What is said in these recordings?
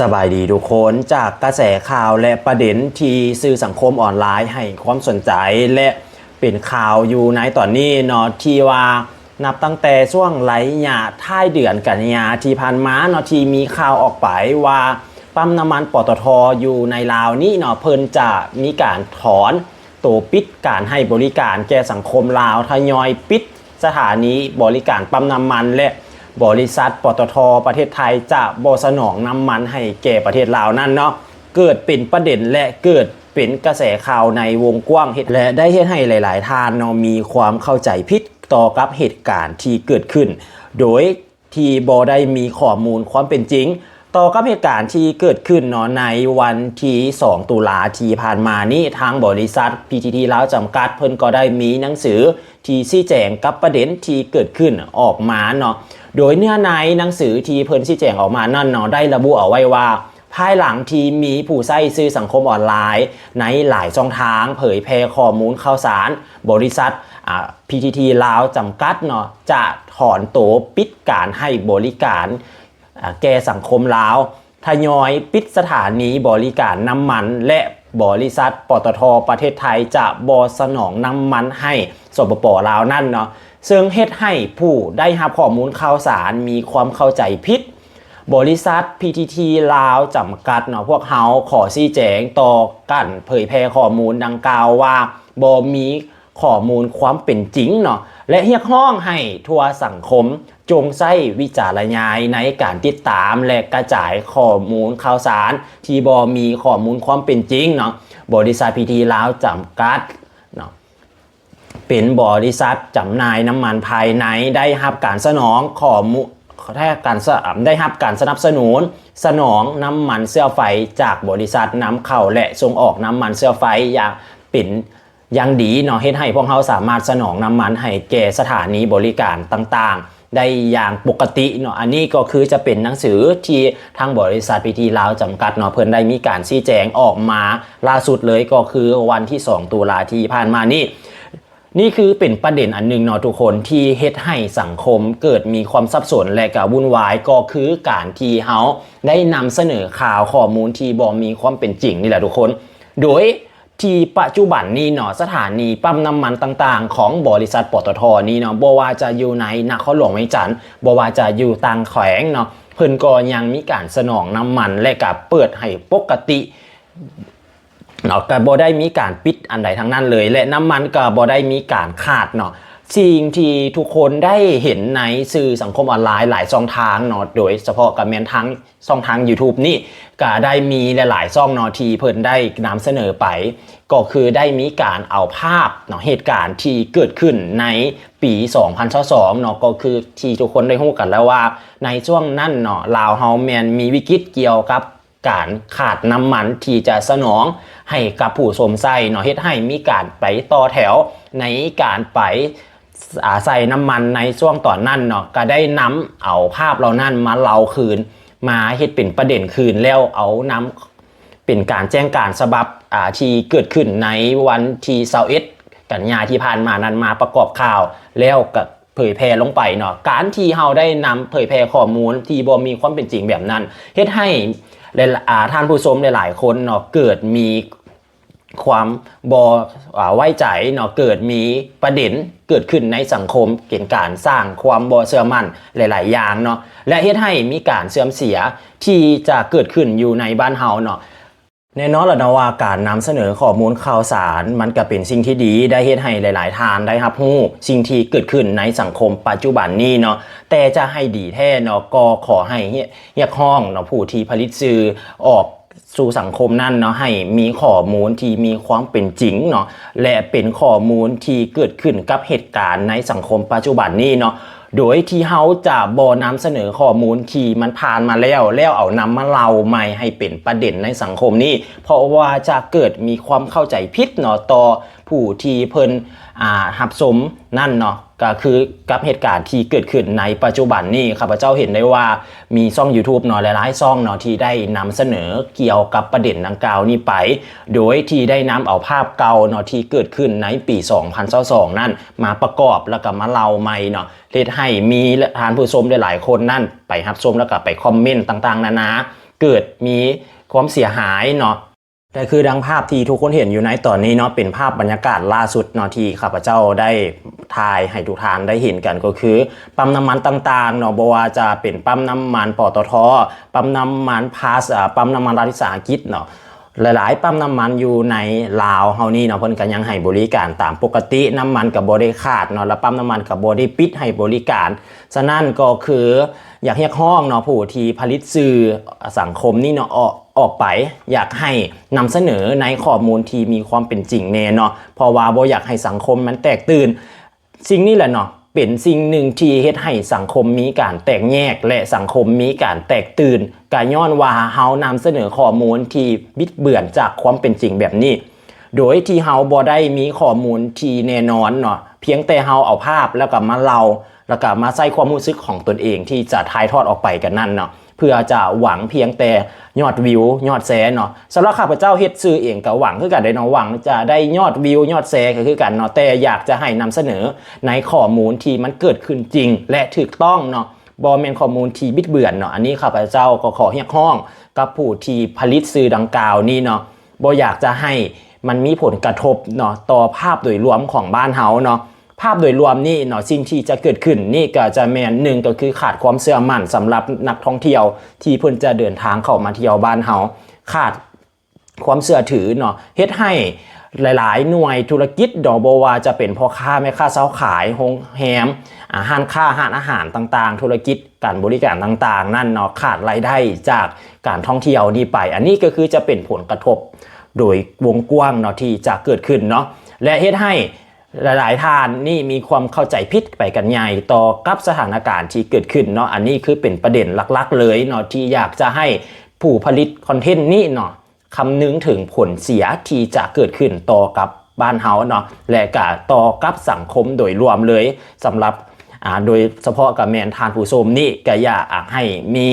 สบายดีทุกคนจากกระแสข่าวและประเด็นที่สื่อสังคมออนไลน์ให้ความสนใจและเป็นข่าวอยู่ในตอนนี้เนาะที่ว่านับตั้งแต่ช่วงไหลหยาท้ายเดือนกันยาที่ผ่านมาเนาะที่มีข่าวออกไปว่าปั๊มน้ำมันปตทอยู่ในลาวนี่เนาะเพิ่นจะมีการถอนตัวปิดการให้บริการแก่สังคมลาวทยอยปิดสถานีบริการปั๊มน้ำมันและ บริษัทปตทประเทศไทยจะบสนองน้ำมันให้แก่ประเทศลาวนั่นเนาะเกิดเป็นประเด็นและเกิดเป็นกระแสข่าวในวงกว้างและได้เฮ็ดให้หลาย ๆท่านเนาะมีความเข้าใจผิดต่อกับเหตุการณ์ที่เกิดขึ้น โดยที่บอได้มีข้อมูลความเป็นจริง ต่อกับเหตุการณ์ที่เกิดขึ้นเนาะในวันที่ 2 ตุลาที่ผ่านมานี้ทางบริษัท PTT ลาวจำกัดเพิ่นก็ได้มีหนังสือที่ชี้แจงกับประเด็นที่เกิดขึ้นออกมาเนาะโดยเนื้อในหนังสือที่เพิ่นชี้แจงออกมานั่นเนาะได้ระบุเอาไว้ว่า ภายหลังที่มีผู้ใช้สื่อสังคมออนไลน์ ในหลายช่องทาง เผยแพร่ข้อมูลข่าวสาร บริษัทอ่า PTT ลาวจำกัดเนาะจะถอนตัวปิดการให้บริการ แก่สังคมลาวทยอยปิดสถานีบริการน้ำมันและบริษัทปตทประเทศไทยจะบสนองน้ำมันให้สปปลาวนั่นเนาะซึ่งเฮ็ดให้ผู้ได้รับข้อมูลข่าวสารมีความเข้าใจผิดบริษัท PTT ลาวจำกัดเนาะพวกเฮาขอชี้แจงต่อกันเผยแพร่ข้อมูลดังกล่าวว่าบ่มีข้อมูลความเป็นจริงเนาะ และเรียกร้องให้ทั่วสังคม จงใช้วิจารณญาณในการติดตามและกระจายข้อมูลข่าวสาร ที่บ่มีข้อมูลความเป็นจริงเนาะบริษัท PTT ลาวจำกัดเนาะเป็นบริษัทจำหน่ายน้ำมันภายในได้รับการสนองข้อมูลแท้การสได้รับการสนับสนุน สนองน้ำมันเสื้อไฟจากบริษัทนำเข้าและส่งออกน้ำมันเสื้อไฟอย่างเป็น ย่างดีเนาะเฮ็ดให้พวกเขาสามารถสนองน้ำมันให้แก่สถานีบริการต่างๆ ได้อย่างปกติเนาะอันนี้ก็คือจะเป็นหนังสือที่ทางบริษัทพีทีลาวจำกัดเนาะเพิ่นได้มีการชี้แจงออกมาล่าสุดเลยก็คือวันที่ 2 ตุลาที่ผ่านมานี่นี่คือเป็นประเด็นอันหนึงเนาะทุกคนที่เฮ็ดให้สังคมเกิดมีความสับสนและก็วุ่นวายก็คือการที่เฮาได้นำเสนอข่าวข้อมูลที่บ่มีความเป็นจริงนี่แหละทุกคน โดย ที่ปัจจุบันนี้เนาะสถานีปั๊มน้ำมันต่างๆ ของบริษัทปตทนี้เนาะบ่ว่าจะอยู่ในนครหลวงเวียงจันทร์บ่ว่าจะอยู่ต่างแขวงเนาะเพิ่นก็ยังมีการสนองน้ำมันและก็เปิดให้ปกติเนาะก็บ่ได้มีการปิดอันใดทั้งนั้นเลย และน้ำมันก็บ่ได้มีการขาดเนาะ สิ่งที่ทุกคนได้เห็นในสื่อสังคมออนไลน์หลายช่องทางเนาะโดยเฉพาะกับแมนทั้งช่องทาง YouTube นี่ก็ได้มีหลายๆช่องเนาะที่เพิ่นได้นำเสนอไป ก็คือได้มีการเอาภาพเนาะเหตุการณ์ที่เกิดขึ้นในปี 2022เนาะก็คือที่ทุกคนได้รู้กันแล้วว่าในช่วงนั้นเนาะลาวเฮาแมนมีวิกฤตเกี่ยวกับการขาดน้ำมันที่จะสนองให้กับผู้สมใส่เนาะเฮ็ดให้มีการไปต่อแถวในการไป ใส่น้ำมันในช่วงต่อนนั้นเนาะก็ได้นำเอาภาพเหล่านั้นมาเล่าคืน มาเฮ็ดเป็นประเด็นคืนแล้วเอานำเป็นการแจ้งการฉบับอ่าที่เกิดขึ้นในวันที่21กันยาที่ผ่านมานั้นมาประกอบข่าวแล้วก็เผยแพร่ลงไปเนาะการที่เฮาได้นำเผยแพร่ข้อมูลที่บ่มีความเป็นจริงแบบนั้นเฮ็ดให้และอ่าท่านผู้ชมหลายๆคนเนาะเกิดมี ความบอ่าไว้ใจเนาะเกิดมีประเด็นเกิดขึ้นในสังคมเกี่ยวกับการสร้างความบอเชื่อมั่นหลาย ๆ อย่างเนาะและเฮ็ดให้มีการเสื่อมเสียที่จะเกิดขึ้นอยู่ในบ้านเฮาเนาะแน่นอนละนะว่าการนำเสนอข้อมูลข่าวสารมันก็เป็นสิ่งที่ดีได้เฮ็ดให้หลาย ๆ ทานได้รับรู้สิ่งที่เกิดขึ้นในสังคมปัจจุบันนี้เนาะแต่จะให้ดีแท้เนาะก็ขอให้เรียกห้องเนาะผู้ที่ผลิตสื่อออก สู่สังคมนั่นเนาะให้มีข้อมูลที่มีความเป็นจริงเนาะและเป็นข้อมูลที่เกิดขึ้นกับเหตุการณ์ในสังคมปัจจุบันนี้เนาะโดยที่เฮาจะบอนำเสนอข้อมูลที่มันผ่านมาแล้วแล้วเอานำมาเล่าใหม่ให้เป็นประเด็นในสังคมนี้ เพราะว่าจะเกิดมีความเข้าใจผิดเนาะต่อผู้ที่เพิ่นอ่าหับสมนั่นเนาะก็คือกับเหตุการณ์ที่เกิดขึ้นในปัจจุบันนี้ข้าพเจ้าเห็นได้ว่ามีช่อง YouTube เนาะหลายๆช่องเนาะที่ได้นำเสนอเกี่ยวกับประเด็นดังกล่าวนี้ไป โดยที่ได้นำเอาภาพเก่าเนาะที่เกิดขึ้นในปี 2022นั่นมาประกอบแล้วก็มาเล่าใหม่เนาะเฮ็ดให้มีทานผู้ชมหลายๆคนนั่นไปรับชมแล้วก็ไปคอมเมนต์ต่างๆ นานาเกิดมีความเสียหายเนาะ แต่คือดังภาพที่ทุกคนเห็นอยู่ในตอนนี้เนาะเป็นภาพบรรยากาศล่าสุดเนาะที่ข้าพเจ้าได้ถ่ายให้ทุกท่านได้เห็นกันก็คือ ปั๊มน้ำมันต่างๆเนาะบ่ว่าจะเป็นปั๊มน้ำมันปตทปั๊มน้ำมันพาสอ่าปั๊มน้ำมันรัฐวิสาหกิจเนาะหลายๆปั๊มน้ำมันอยู่ในลาวเฮานี่เนาะเพิ่นก็ยังให้บริการตามปกติน้ำมันกับบ่ได้ขาดเนาะแล้วปั๊มน้ำมันกับบ่ได้ปิดให้บริการ ฉะนั้นก็คืออยากเรียกร้องเนาะผู้ที่ผลิตสื่อสังคมนี่เนาะ ออกไป อยากให้นำเสนอในข้อมูลที่มีความเป็นจริงแน่เนาะเพราะว่าบ่อยากให้สังคมมันแตกตื่น สิ่งนี้แหละเนาะเป็นสิ่งหนึ่งที่เฮ็ดให้สังคมมีการแตกแยก และสังคมมีการแตกตื่นกาย้อนว่าเฮานำเสนอข้อมูลที่บิดเบือนจากความเป็นจริงแบบนี้ โดยที่เฮาบ่ได้มีข้อมูลที่แน่นอนเนาะเพียงแต่เฮาเอาภาพแล้วก็มาเล่าแล้วก็มาใส่ความรู้สึกของตนเองที่จะถ่ายทอดออกไปกันนั่นเนาะ พื่อจะหวังเพียงแต่ยอดวิวยอดแชร์เนาะสำหรับข้าพเจ้าเฮ็ดซื้อเองก็หวังคือกันได้เนาะหวังจะได้ยอดวิวยอดแชร์ก็คือกันเนาะแต่อยากจะให้นำเสนอในข้อมูลที่มันเกิดขึ้นจริง และถูกต้องเนาะบอแมนข้อมูลที่บิดเบือนเนาะอันนี้ข้าพเจ้าก็ขอเรียกร้องกับผู้ที่ผลิตสื่อดังกล่าวนี้เนาะบ่อยากจะให้มันมีผลกระทบเนาะต่อภาพโดยรวมของบ้านเฮาเนาะ ภาพโดยรวมนี่เนาะสิ่งที่จะเกิดขึ้นนี่ก็จะแมนหนึ่งก็คือขาดความเชื่อมั่นสำหรับนักท่องเที่ยว ที่เพิ่นจะเดินทางเข้ามาเที่ยวบ้านเฮาขาดความเชื่อถือเนาะเฮ็ดให้หลาย ๆ หน่วยธุรกิจดอกบว่าจะเป็นพ่อค้าแม่ค้าเช้าขายโรงแรมอาหารค้าอาหารอาหารต่าง ๆ ธุรกิจการบริการต่าง ๆ นั่นเนาะขาดรายได้จากการท่องเที่ยวนี้ไป อันนี้ก็คือจะเป็นผลกระทบ โดยวงกว้างเนาะที่จะเกิดขึ้นเนาะและเฮ็ดให้ หลายๆท่านนี่มีความเข้าใจผิดไปกันใหญ่ต่อกับสถานการณ์ที่เกิดขึ้นเนาะอันนี้คือเป็นประเด็นหลักๆ เลยเนาะที่อยากจะให้ผู้ผลิตคอนเทนต์นี่เนาะคำนึงถึงผลเสียที่จะเกิดขึ้นต่อกับบ้านเฮาเนาะและก็ต่อกับสังคมโดยรวมเลยสำหรับอ่าโดยเฉพาะกับแมนทานผู้ชมนี่ก็อยากให้มี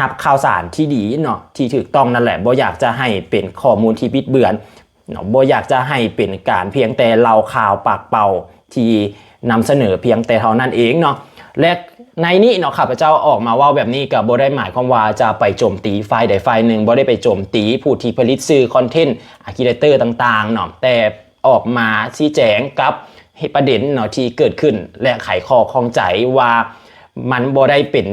รับข่าวสารที่ดีเนาะที่ถูกต้องนั่นแหละบ่อยากจะให้เป็นข้อมูลที่บิดเบือน เนาะบ่อยากจะให้เป็นการเพียงแต่เล่าข่าวปากเป่าที่นำเสนอเพียงแต่เท่านั้นเองเนาะและในนี้เนาะข้าพเจ้าออกมาว่าแบบนี้กับบ่ได้หมายความว่าจะไปโจมตีฝ่ายใดฝ่ายหนึ่งบ่ได้ไปโจมตีผู้ที่ผลิตสื่อคอนเทนต์อาร์คิเรเตอร์ต่างๆเนาะแต่ออกมาชี้แจงกับประเด็นเนาะที่เกิดขึ้น และไขข้อข้องใจว่ามันบ่ได้เป็น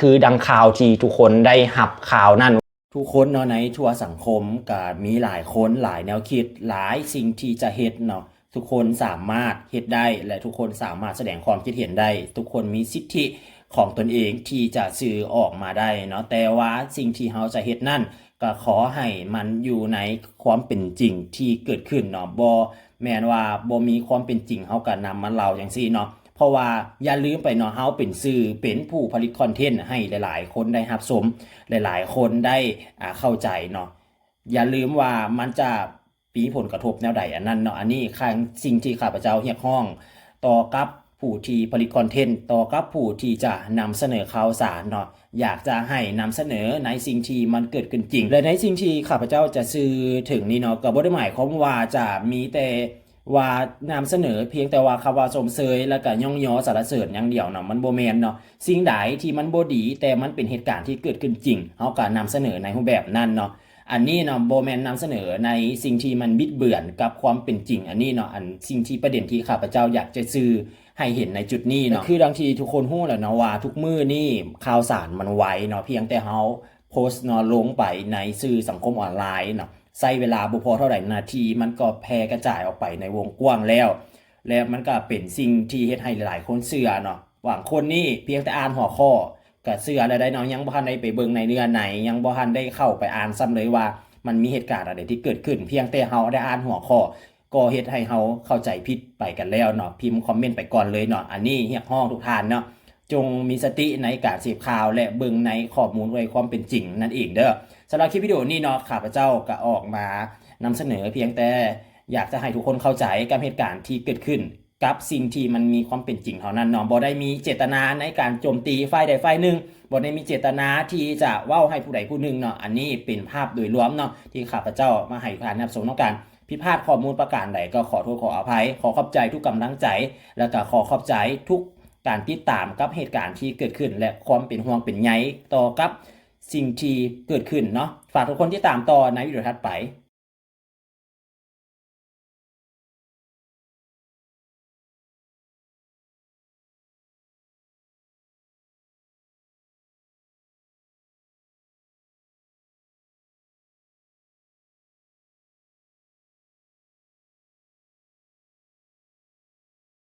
คือดังข่าวที่ทุกคนได้หับข่าวนั่น ทุกคนเนาะในทั่วสังคมก็มีหลายคนหลายแนวคิดหลายสิ่งที่จะเฮ็ดเนาะทุกคนสามารถเฮ็ดได้ และทุกคนสามารถแสดงความคิดเห็นได้ ทุกคนมีสิทธิของตนเองที่จะสื่อออกมาได้เนาะแต่ว่าสิ่งที่เฮาจะเฮ็ดนั่นก็ขอให้มันอยู่ในความเป็นจริงที่เกิดขึ้นเนาะบ่แม่นว่าบ่มีความเป็นจริงเฮาก็นำมาเล่าจังซี่เนาะ เพราะว่าอย่าลืมไปเนาะเฮาเป็นสื่อเป็นผู้ผลิตคอนเทนต์ให้หลายๆ คนได้รับชมหลายๆ คนได้อ่าเข้าใจเนาะอย่าลืมว่ามันจะปีผลกระทบแนวใดอันนั้นเนาะอันนี้ข้างสิ่งที่ข้าพเจ้าเรียกร้อง ต่อกับผู้ที่ผลิตคอนเทนต์ต่อกับผู้ที่จะนำเสนอข่าวสารเนาะอยากจะให้นำเสนอในสิ่งที่มันเกิดขึ้นจริง และในสิ่งที่ข้าพเจ้าจะสื่อถึงนี่เนาะก็บ่ได้หมายความว่าจะมีแต่ ว่านำเสนอเพียงแต่ว่าคำว่าสมเสยแล้วก็ย่องยอสารเสริญอย่างเดียวเนาะมันโบแมนเนาะสิ่งใดที่มันโบดี แต่มันเป็นเหตุการณ์ที่เกิดขึ้นจริงเฮาก็นำเสนอในรูปแบบนั้นเนาะอันนี้เนาะโบแมนนำเสนอในสิ่งที่มันบิดเบือนกับความเป็นจริง อันนี้เนาะอันสิ่งที่ประเด็นที่ข้าพเจ้าอยากจะสื่อให้เห็นในจุดนี้เนาะคือดังที่ทุกคนฮู้แหละเนาะว่าทุกมื้อนี่ข่าวสารมันไวเนาะเพียงแต่เฮาโพสต์เนาะลงไปในสื่อสังคมออนไลน์เนาะ ใช้เวลาบุพอเท่าไหร่นาที มันก็แพร่กระจายออกไปในวงกว้างแล้ว และมันก็เป็นสิ่งที่เฮ็ดให้หลายคนเชื่อเนาะบางคนนี่เพียงแต่อ่านหัวข้อก็เชื่อแล้วได้เนาะยังบ่ทันได้ไปเบิ่งในเนื้อไหน ยังบ่ทันได้เข้าไปอ่านซ้ำเลยว่า มันมีเหตุการณ์อะไรที่เกิดขึ้น เพียงแต่เฮาได้อ่านหัวข้อก็เฮ็ดให้เฮาเข้าใจผิดไปกันแล้วเนาะพิมพ์คอมเมนต์ไปก่อนเลยเนาะอันนี้เรียกร้องทุกท่านเนาะ จงมีสติในการเสพข่าวและเบิ่งในข้อมูลไว้ความเป็นจริงนั่นเองเด้อสำหรับคลิปวิดีโอนี้เนาะข้าพเจ้าก็ออกมานำเสนอเพียงแต่อยากจะให้ทุกคนเข้าใจกับเหตุการณ์ที่เกิดขึ้น กับสิ่งที่มันมีความเป็นจริงเท่านั้นเนาะบ่ได้มีเจตนาในการโจมตีฝ่ายใดฝ่ายหนึ่งบ่ได้มีเจตนาที่จะเว้าให้ผู้ใดผู้หนึ่งเนาะอันนี้เป็นภาพโดยรวมเนาะที่ข้าพเจ้ามาให้การนับสงต้องการผิพาดข้อมูลประการใดก็ขอโทษขออภัย ขอขอบใจทุกกำลังใจ แล้วก็ขอขอบใจทุก การติดตามกับเหตุการณ์ที่เกิดขึ้น และความเป็นห่วงเป็นใยต่อกับสิ่งที่เกิดขึ้นเนาะฝากทุกคนที่ตามต่อในวิดีโอถัดไป